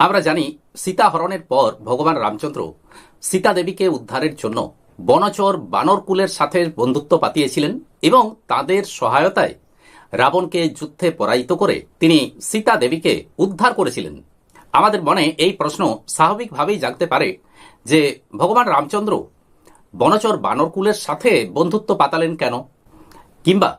আমরা জানি সীতা হরণের পর ভগবান রামচন্দ্র সীতা দেবীকে উদ্ধারের জন্য বনচর বানরকুলের সাথে বন্ধুত্ব পাতিয়েছিলেন এবং তাদের সহায়তায় রাবণকে যুদ্ধে পরাজিত করে তিনি সীতা দেবীকে উদ্ধার করেছিলেন। আমাদের মনে এই প্রশ্ন স্বাভাবিকভাবেই জাগতে পারে যে ভগবান রামচন্দ্র বনচর বানরকুলের সাথে বন্ধুত্ব পাতালেন কেন? কিংবা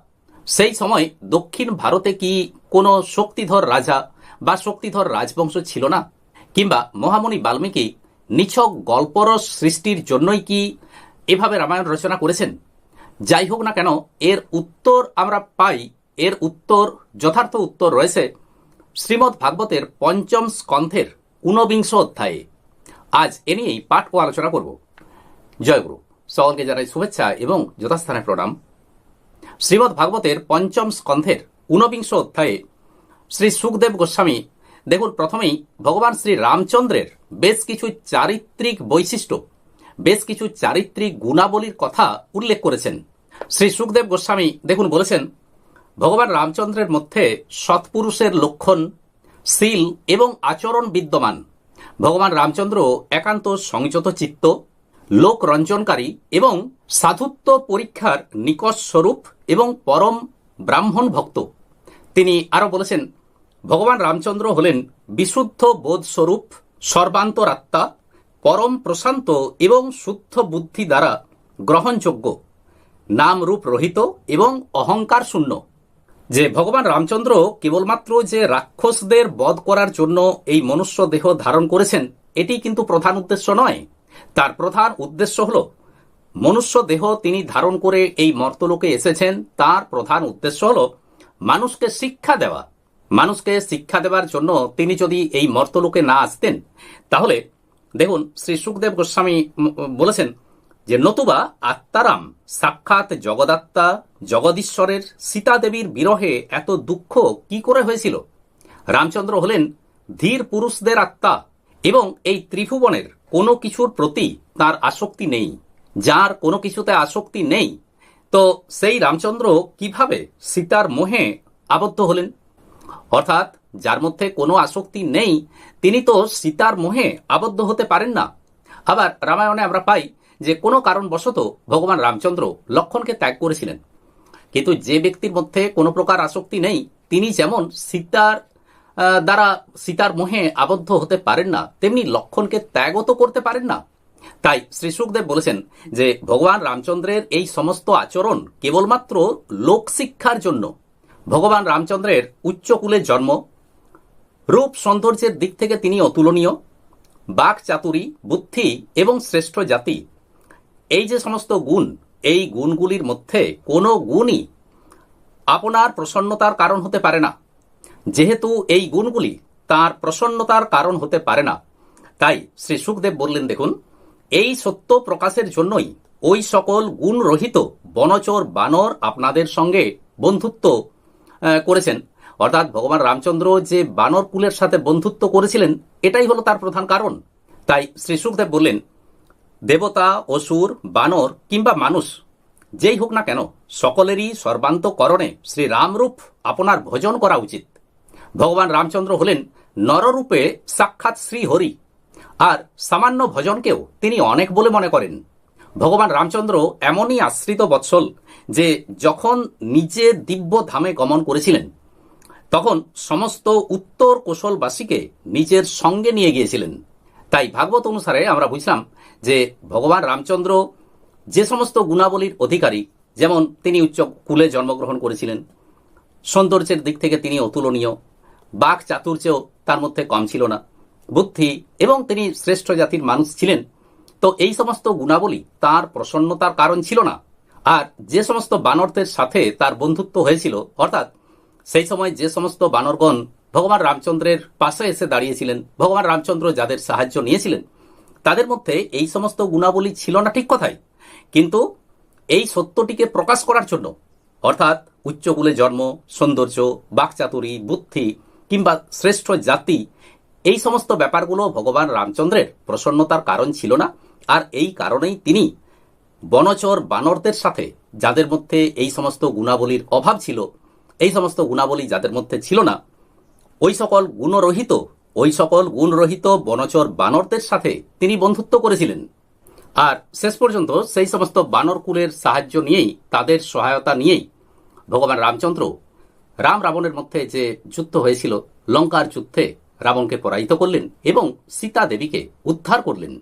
সেই সময় দক্ষিণ ভারতে কি কোনো শক্তিধর রাজা বা শক্তিধর রাজবংশ ছিল না? কিংবা মহামণি বাল্মীকি নিছক গল্পরস সৃষ্টির জন্যই কি এভাবে রামায়ণ রচনা করেছেন? যাই হোক না কেন, এর উত্তর আমরা পাই, এর উত্তর, যথার্থ উত্তর রয়েছে শ্রীমদ্ ভাগবতের পঞ্চম স্কন্ধের ঊনবিংশ অধ্যায়ে। আজ এ নিয়েই পাঠ ও আলোচনা করব। জয়গুরু সকলকে জানাই শুভেচ্ছা এবং যথাস্থানে প্রণাম। শ্রীমদ্ ভাগবতের পঞ্চম স্কন্ধের ঊনবিংশ অধ্যায়ে শ্রী সুখদেব গোস্বামী দেখুন, প্রথমেই ভগবান শ্রী রামচন্দ্রের বেশ কিছু চারিত্রিক বৈশিষ্ট্য, বেশ কিছু চারিত্রিক গুণাবলীর কথা উল্লেখ করেছেন। শ্রী সুখদেব গোস্বামী দেখুন বলেছেন, ভগবান রামচন্দ্রের মধ্যে সৎপুরুষের লক্ষণ, শীল এবং আচরণ বিদ্যমান। ভগবান রামচন্দ্র একান্ত সংযত চিত্ত, লোক রঞ্জনকারী এবং সাধুত্ব পরীক্ষার নিকট স্বরূপ এবং পরম ব্রাহ্মণ ভক্ত। তিনি আরও বলেছেন ভগবান রামচন্দ্র হলেন বিশুদ্ধ বোধস্বরূপ, সর্বান্তরাত্মা, পরম প্রশান্ত এবং শুদ্ধ বুদ্ধি দ্বারা গ্রহণযোগ্য নাম রূপ রহিত এবং অহংকার শূন্য যে ভগবান রামচন্দ্র কেবলমাত্র যে রাক্ষসদের বধ করার জন্য এই মনুষ্য দেহ ধারণ করেছেন, এটি কিন্তু প্রধান উদ্দেশ্য নয়। তার প্রধান উদ্দেশ্য হল মনুষ্য দেহ তিনি ধারণ করে এই মর্তলোকে এসেছেন, তার প্রধান উদ্দেশ্য হল মানুষকে শিক্ষা দেওয়া। মানুষকে শিক্ষা দেওয়ার জন্য তিনি যদি এই মর্তলোকে না আসতেন, তাহলে দেখুন, শ্রী সুখদেব গোস্বামী বলেছেন যে, নতুবা আত্মারাম সাক্ষাৎ জগদাত্মা, জগদীশ্বরের সীতা দেবীর বিরহে এত দুঃখ কি করে হয়েছিল? রামচন্দ্র হলেন ধীর পুরুষদের আত্মা এবং এই ত্রিভুবনের কোনো কিছুর প্রতি তার আসক্তি নেই। যার কোনো কিছুতে আসক্তি নেই, তো সেই রামচন্দ্র কীভাবে সীতার মোহে আবদ্ধ হলেন? অর্থাৎ যার মধ্যে কোনো আসক্তি নেই, তিনি তো সীতার মোহে আবদ্ধ হতে পারেন না। আবার রামায়ণে আমরা পাই যে কোনো কারণবশত ভগবান রামচন্দ্র লক্ষণকে ত্যাগ করেছিলেন। কিন্তু যে ব্যক্তির মধ্যে কোনো প্রকার আসক্তি নেই, তিনি যেমন সীতার দ্বারা সীতার মোহে আবদ্ধ হতে পারেন না, তেমনি লক্ষণকে ত্যাগও তো করতে পারেন না। তাই শ্রী সুখদেব বলেছেন যে ভগবান রামচন্দ্রের এই সমস্ত আচরণ কেবলমাত্র লোকশিক্ষার জন্য ভগবান রামচন্দ্রের উচ্চকুলের জন্ম। রূপ সৌন্দর্যের দিক থেকে তিনি অতুলনীয় বাক চাতুরী, বুদ্ধি এবং শ্রেষ্ঠ জাতি। এই যে সমস্ত গুণ, এই গুণগুলির মধ্যে কোনো গুণই আপনার প্রসন্নতার কারণ হতে পারে না। যেহেতু এই গুণগুলি তার প্রসন্নতার কারণ হতে পারে না। তাই শ্রী সুখদেব বললেন, দেখুন, এই সত্য প্রকাশের জন্যই ওই সকল গুণরহিত বনচর বানর আপনাদের সঙ্গে বন্ধুত্ব করেছেন। অর্থাৎ ভগবান রামচন্দ্র যে বানর কুলের সাথে বন্ধুত্ব করেছিলেন, এটাই হলো তার প্রধান কারণ। তাই শ্রী সুখদেব বললেন, দেবতা, অসুর, বানর কিংবা মানুষ, যেই হোক না কেন, সকলেরই সর্বান্তকরণে শ্রী রামরূপ আপনার ভজন করা উচিত। ভগবান রামচন্দ্র হলেন নররূপে সাক্ষাৎ শ্রী হরি আর সামান্য ভজনকেও তিনি অনেক বলে মনে করেন। ভগবান রামচন্দ্র এমনই আশ্রিত বৎসল যে যখন নিজে দিব্য ধামে গমন করেছিলেন, তখন সমস্ত উত্তর কোশলবাসীকে নিজের সঙ্গে নিয়ে গিয়েছিলেন। তাই ভাগবত অনুসারে আমরা বুঝলাম যে ভগবান রামচন্দ্র যে সমস্ত গুণাবলীর অধিকারী, যেমন তিনি উচ্চ কুলে জন্মগ্রহণ করেছিলেন, সৌন্দর্যের দিক থেকে তিনি অতুলনীয় বাক চাতুর্যও তার মধ্যে কম ছিল না। বুদ্ধি এবং তিনি শ্রেষ্ঠ জাতির মানুষ ছিলেন। তো এই সমস্ত গুণাবলী তার প্রসন্নতার কারণ ছিল না। আর যে সমস্ত বানরদের সাথে তার বন্ধুত্ব হয়েছিল, অর্থাৎ সেই সময় যে সমস্ত বানরগণ ভগবান রামচন্দ্রের পাশে এসে দাঁড়িয়েছিলেন, ভগবান রামচন্দ্র যাদের সাহায্য নিয়েছিলেন, তাদের মধ্যে এই সমস্ত গুণাবলী ছিল না ঠিক কথাই। কিন্তু এই সত্যটিকে প্রকাশ করার জন্য, অর্থাৎ উচ্চকুলে জন্ম, সৌন্দর্য, বাকচাতুরী, বুদ্ধি কিংবা শ্রেষ্ঠ জাতি, এই সমস্ত ব্যাপারগুলো ভগবান রামচন্দ্রের প্রসন্নতার কারণ ছিল না। আর এই কারণেই তিনি বনচর বানরদের সাথে, যাদের মধ্যে এই সমস্ত গুণাবলীর অভাব ছিল, এই সমস্ত গুণাবলী যাদের মধ্যে ছিল না, ওই সকল গুণরহিত, ওই সকল গুণরহিত বনচর বানরদের সাথে তিনি বন্ধুত্ব করেছিলেন। আর শেষ পর্যন্ত সেই সমস্ত বানর কুলের সাহায্য নিয়েই, তাদের সহায়তা নিয়েই ভগবান রামচন্দ্র রাম রাবণের মধ্যে যে যুদ্ধ হয়েছিল, লঙ্কার যুদ্ধে রাবণকে পরাজিত করলেন এবং সীতা দেবীকে উদ্ধার করলেন।